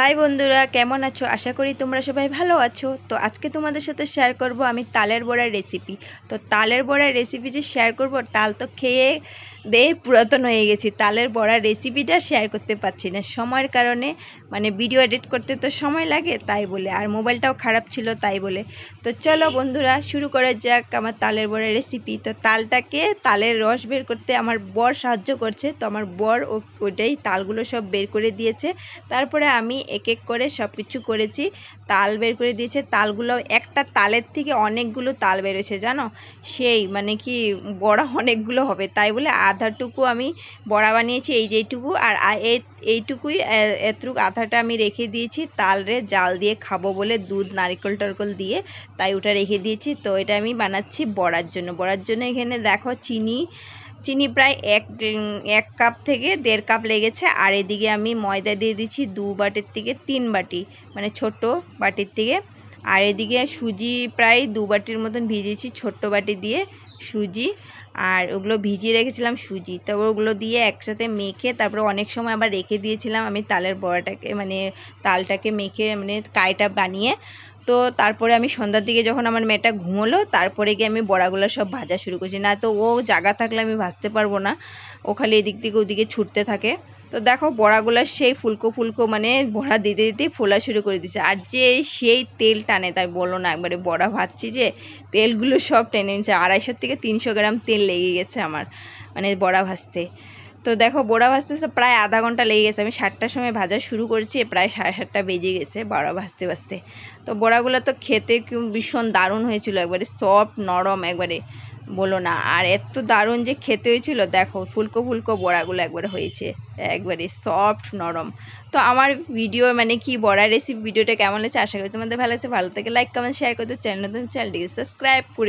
High বন্ধুরা, কেমন আছো? আশা করি তোমরা সবাই ভালো আছো। তো আজকে তোমাদের সাথে শেয়ার করব আমি তালের বড়ার রেসিপি তো তালের বড়ার রেসিপি যে শেয়ার করব, তাল তো খেয়ে দেহে পুরাতন হয়ে গেছি। তালের বড়ার রেসিপিটা শেয়ার করতে পারছি না। সময়ের কারণে মানে ভিডিও এডিট করতে তো সময় লাগে, তাই বলে। আর মোবাইলটাও খারাপ ছিল, তাই বলে। তো চলো বন্ধুরা, শুরু করা যাক আমার তালের বড়ার রেসিপি তো তালটাকে তালের রস বের করতে আমার বর সাহায্য করছে। তো আমার বর ওটাই তালগুলো সব বের করে দিয়েছে। তারপরে আমি এক এক করে সব কিছু করেছি। তাল বের করে দিয়েছে। তালগুলো একটা তালের থেকে অনেকগুলো তাল বেরোছে জানো? সেই মানে কি বড়া অনেকগুলো হবে। তাই বলে আধাটুকু আমি বড়া বানিয়েছি, এই যেইটুকু। আর এইটুকুই এতটুকু আধাটা আমি রেখে দিয়েছি। তালরে জাল দিয়ে খাব বলে দুধ, নারিকল টারকল দিয়ে তাই ওটা রেখে দিয়েছি। তো এটা আমি বানাচ্ছি বড়ার জন্য। বড়ার জন্য এখানে দেখো চিনি চিনি প্রায় এক এক কাপ থেকে দেড় কাপ লেগেছে। আর এদিকে আমি ময়দা দিয়ে দিচ্ছি দু বাটির থেকে তিন বাটি মানে ছোট বাটির থেকে। আর এদিকে সুজি প্রায় দু বাটির মতন ভিজিয়েছি, ছোট্ট বাটি দিয়ে সুজি। আর ওগুলো ভিজিয়ে রেখেছিলাম সুজি। তো ওগুলো দিয়ে একসাথে মেখে তারপরে অনেক সময় আবার রেখে দিয়েছিলাম আমি তালের বড়াটাকে মানে তালটাকে মেখে মানে কাইটা বানিয়ে। তো তারপরে আমি সন্ধ্যার দিকে যখন আমার মেয়েটা ঘুমোলো, তারপরে গিয়ে আমি বড়াগুলো সব ভাজা শুরু করছি। না তো ও জায়গা থাকলে আমি ভাজতে পারব না। ও খালি এদিক থেকে ওদিকে ছুটতে থাকে। তো দেখো বড়াগুলো সেই ফুলকো ফুলকো মানে বড়া দিতে দিতে ফোলা শুরু করে দিচ্ছে আর যে সেই তেল টানে, তাই বলো না, একবারে বড়া ভাজছি যে তেলগুলো সব টেনে নিচ্ছে। আড়াইশো থেকে তিনশো গ্রাম তেল লেগে গেছে আমার মানে বড়া ভাজতে। তো দেখো বড়া ভাজতে প্রায় আধা ঘণ্টা লেগে গেছে। আমি সাতটার সময় ভাজা শুরু করেছি, প্রায় সাড়ে সাতটা বেজে গেছে বড়া ভাজতে ভাজতে। তো বড়াগুলো তো খেতে ভীষণ দারুণ হয়েছিল, একবারে সফট নরম, একবারে বলো না। আর এত দারুণ যে খেতে হয়েছিল, দেখো, ফুলকো ফুলকো বড়াগুলো একবার হয়েছে, একবারে সফট নরম। তো আমার ভিডিও মানে কি বড়া রেসিপি ভিডিওটা কেমন লাগছে আশা করি তোমাদের ভালো লাগছে। ভালো থেকে লাইক কমেন্ট শেয়ার করতে চ্যানেল নতুন চ্যানেলটিকে সাবস্ক্রাইব করে